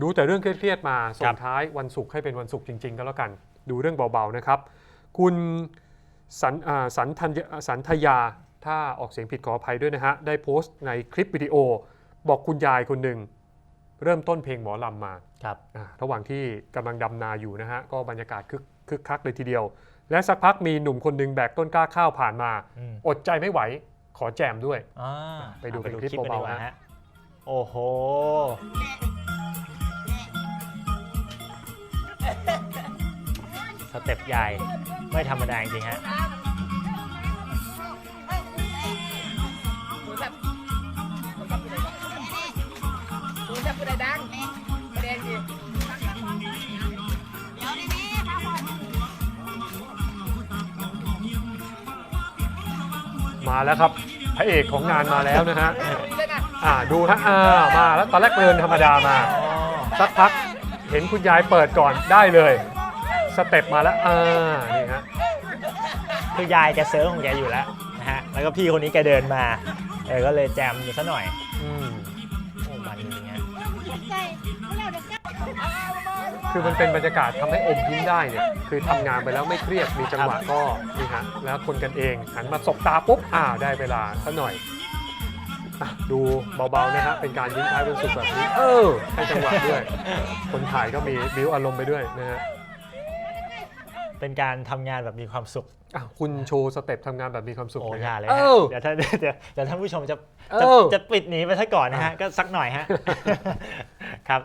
ดูแต่เรื่องเครียดๆมาส่ครังบท้ายวันศุกร์ให้เป็นวันศุกร์จริง ๆ ก็แล้วกัน ดูเรื่องเบาๆนะครับ คุณสันอ่าสันทัญญสันทยา ถ้าออกเสียงผิดขออภัยด้วยนะฮะ ได้โพสต์ในคลิปวิดีโอ บอกคุณยายคนหนึ่งเริ่มต้นเพลงหมอลำมาครับอ่าระหว่างที่กำลังดำนาอยู่นะฮะ ก็บรรยากาศคึกคึกคักเลยทีเดียว และสักพักมีหนุ่มคนหนึ่งแบกต้นกล้าข้าวผ่านมาอืมอดใจไม่ไหวขอแจมด้วยอ่าไปดูอะเป็นคลิปกันเบาๆดีกว่ฮะ โอ้โห สเต็ปใหญ่ไม่ธรรมดาจริงฮะมาแล้วครับพระเอกของงานมาแล้วนะฮะคุยเลยนะอ่าดูฮะอ่ามาแล้วตอนแรกเดินธรรมดามา สักพักเห็นคุณยายเปิดก่อนได้เลย สเต็ปมาแล้วอ่านี่ฮะคือยายแกเซิร์ฟของแกอยู่แล้วนะฮะแล้วก็พี่คนนี้แกเดินมาเออก็เลยแจมอยู่ซะหน่อยอืมโอ้มันจริงๆฮะคือมันเป็นบรรยากาศทำให้อมยิ้มได้เนี่ยคือทำงานไปแล้วไม่เครียดมีจังหวะก็นี่ฮะแล้วคนกันเองหันมาสบตาปุ๊บอ่าได้เวลาซะหน่อยอะดูเบาๆนะฮะเป็นการยิ้มท้ายวันศุกร์แบบนี้เออให้จังหวะด้วย คนถ่ายก็มีบิวอารมณ์ไปด้วยนะฮะ เป็นการทำงานแบบมีความสุขอะคุณโชว์สเต็ปทำงานแบบมีความสุขโอ้หน่อยาเลยเอฮะอเดี๋ยวท่านเดี๋ยวเดี๋ยวท่านผู้ชมจะเอจะอจะปิดหนีไปซะก่อนนะฮะก็สักหน่อยฮะ ครับ